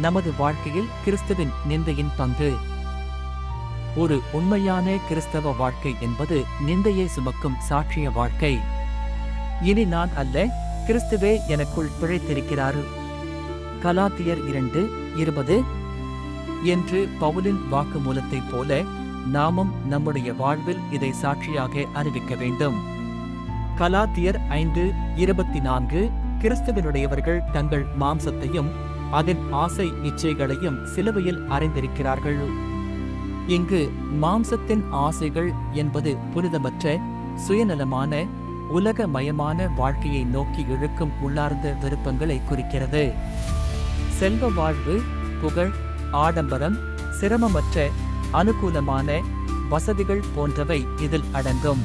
நமது வாழ்க்கையில் கிறிஸ்துவின் நிந்தையின் பங்கு. ஒரு உண்மையான கிறிஸ்தவ வாழ்க்கை என்பது நிந்தையை சுமக்கும் சாட்சிய வாழ்க்கை. இனி நான் அல்ல கிறிஸ்துவே எனக்குள் பிழைத்திருக்கிறாரு. கலாத்தியர் இரண்டு இருபது. என்று பவுலின் வாக்குமூலத்தைப் போல நாமும் நம்முடைய வாழ்வில் இதை சாட்சியாக அறிவிக்க வேண்டும். கலாத்தியர் ஐந்து இருபத்தி நான்கு கிறிஸ்துவனுடையவர்கள் தங்கள் மாம்சத்தையும் அதன் ஆசை இச்சைகளையும் சிலுவையில் அறைந்திருக்கிறார்கள். இங்கு மாம்சத்தின் ஆசைகள் என்பது புனிதமற்ற சுயநலமான உலகமயமான வாழ்க்கையை நோக்கி இழுக்கும் உள்ளார்ந்த விருப்பங்களை குறிக்கிறது. செல்வ வாழ்வு புகழ் ஆடம்பரம் சிரமமற்ற அனுகூலமான வசதிகள் போன்றவை இதில் அடங்கும்.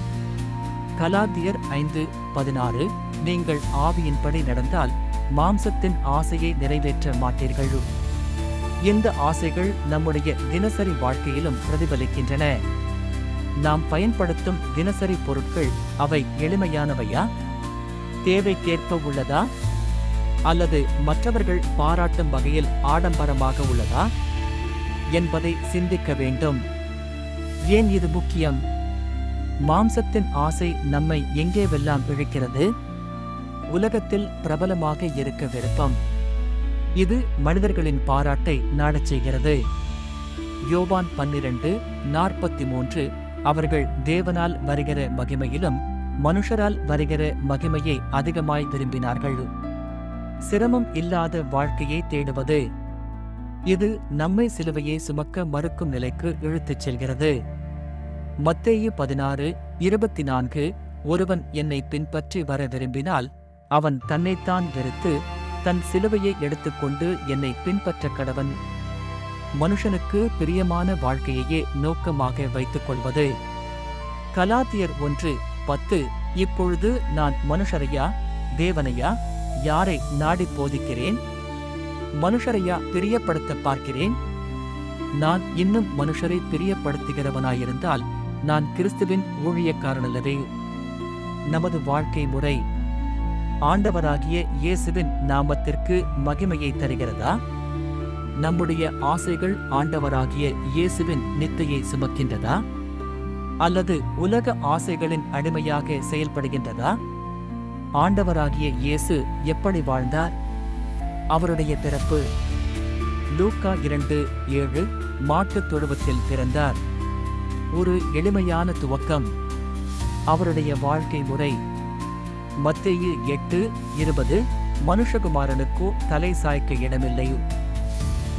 கலாத்தியர் ஐந்து பதினாறு நீங்கள் ஆவியின்படி நடந்தால் மாம்சத்தின் ஆசையை நிறைவேற்ற மாட்டீர்கள்? இந்த ஆசைகள் நம்முடைய தினசரி வாழ்க்கையிலும் பிரதிபலிக்கின்றன. நாம் பயன்படுத்தும் தினசரி பொருட்கள் அவை எளிமையானவையா? தேவைக்கேற்ப உள்ளதா? அல்லது மற்றவர்கள் பாராட்டும் வகையில் ஆடம்பரமாக உள்ளதா? என்பதை சிந்திக்க வேண்டும். ஏன் இது முக்கியம்? மாம்சத்தின் ஆசை நம்மை எங்கே வெல்லாம் இழுக்கிறது? உலகத்தில் பிரபலமாக இருக்க விருப்பம். இது மனிதர்களின் பாராட்டை நாடச் செய்கிறது. யோவான் பன்னிரண்டு நாற்பத்தி மூன்று அவர்கள் தேவனால் வருகிற மகிமையிலும் மனுஷரால் வருகிற மகிமையை அதிகமாய் விரும்பினார்கள். சிரமம் இல்லாத வாழ்க்கையை தேடுவது. இது நம்மை சிலுவையை சுமக்க மறுக்கும் நிலைக்கு இழுத்துச் செல்கிறது. மத்தேயு பதினாறு இருபத்தி நான்கு ஒருவன் என்னை பின்பற்றி வர விரும்பினால் அவன் தன்னைத்தான் வெறுத்து தன் சிலுவையை எடுத்துக்கொண்டு என்னை பின்பற்ற கடவன். மனுஷனுக்கு பிரியமான வாழ்க்கையையே நோக்கமாக வைத்துக் கொள்வது. கலாத்தியர் ஒன்று பத்து இப்பொழுது நான் மனுஷரையா தேவனையா யாரை நாடி போதிக்கிறேன்? மனுஷரையா பிரியப்படுத்த பார்க்கிறேன்? நான் இன்னும் மனுஷரை பிரியப்படுத்துகிறவனாயிருந்தால் நான் கிறிஸ்துவின் ஊழியக்காரனல்லவே. நமது வாழ்க்கை முறை ஆண்டவராகிய இயேசுவின் நாமத்திற்கு மகிமையை தருகிறதா? நம்முடைய ஆசைகள் ஆண்டவராகிய இயேசுவின் நித்தையை சுமக்கின்றதா? அல்லது உலக ஆசைகளின் அடிமையாக செயல்படுகின்றதா? ஆண்டவராகிய இயேசு எப்படி வாழ்ந்தார்? அவருடைய பிறப்பு. லூக்கா இரண்டு ஏழு மாட்டுத் தொழுவத்தில் பிறந்தார். ஒரு எளிமையான துவக்கம். அவருடைய வாழ்க்கை முறை மத்திய எட்டு இருபது. மனுஷகுமாரனுக்கோ தலை சாய்க்க இடமில்லை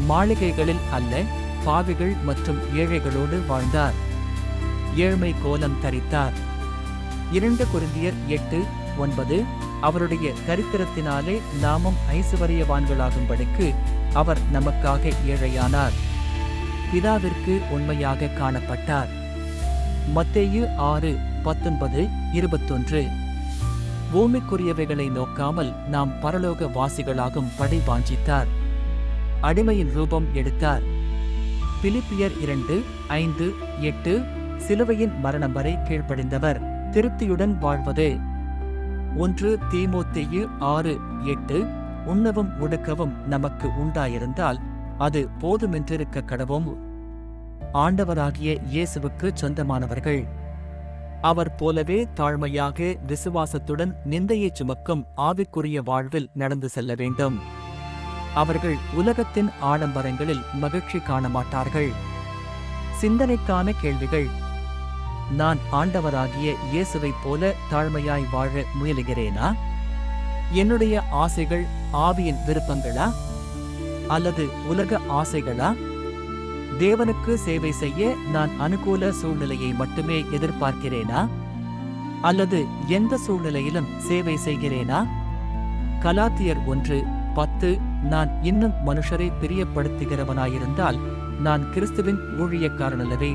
மாளிகைகளில் அல்ல பாவிகள் மற்றும் ஏழைகளோடு வாழ்ந்தார். ஏழ்மை கோலம் தரித்தார். இரண்டு குருந்தியர் எட்டு ஒன்பது. அவருடைய தரித்திரத்தினாலே நாமும் ஐசுவரியவான்களாகும்படிக்கு அவர் நமக்காக ஏழையானார். பிதாவிற்கு உண்மையாக காணப்பட்டார். மத்தேயு ஆறு பத்தொன்பது இருபத்தொன்று. பூமிக்குரியவைகளை நோக்காமல் நாம் பரலோக வாசிகளாகும் படி வாஞ்சித்தார். அடிமையின் ரூபம் எடுத்தார். பிலிப்பியர் இரண்டு ஐந்து எட்டு சிலுவையின் மரணம் வரை கீழ்ப்படிந்தவர். திருப்தியுடன் வாழ்வது. ஒன்று தீமோத்தேயு ஆறு எட்டு உண்ணவும் உடுக்கவும் நமக்கு உண்டாயிருந்தால் அது போதுமென்றிருக்க கடவும். ஆண்டவராகிய இயேசுவுக்கு சொந்தமானவர்கள். அவர் போலவே தாழ்மையாக விசுவாசத்துடன் நிந்தையை சுமக்கும் ஆவிக்குரிய வாழ்வில் நடந்து செல்ல வேண்டும். அவர்கள் உலகத்தின் ஆடம்பரங்களில் மகிழ்ச்சி காண மாட்டார்கள். சிந்தனைக்கான கேள்விகள். நான் ஆண்டவராகிய இயேசுவைப் போல தாழ்மையாய் வாழ முயலுகிறேனா? என்னுடைய ஆசைகள் ஆவியின் விருப்பங்களா? அல்லது உலக ஆசைகளா? தேவனுக்கு சேவை செய்ய நான் அனுகூல சூழ்நிலையை மட்டுமே எதிர்பார்க்கிறேனா? அல்லது எந்த சூழ்நிலையிலும் சேவை செய்கிறேனா? கலாத்தியர் ஒன்று பத்து நான் இன்னும் மனுஷரை பிரியப்படுத்துகிறவனாயிருந்தால் நான் கிறிஸ்துவின் ஊழியக்காரனல்லவே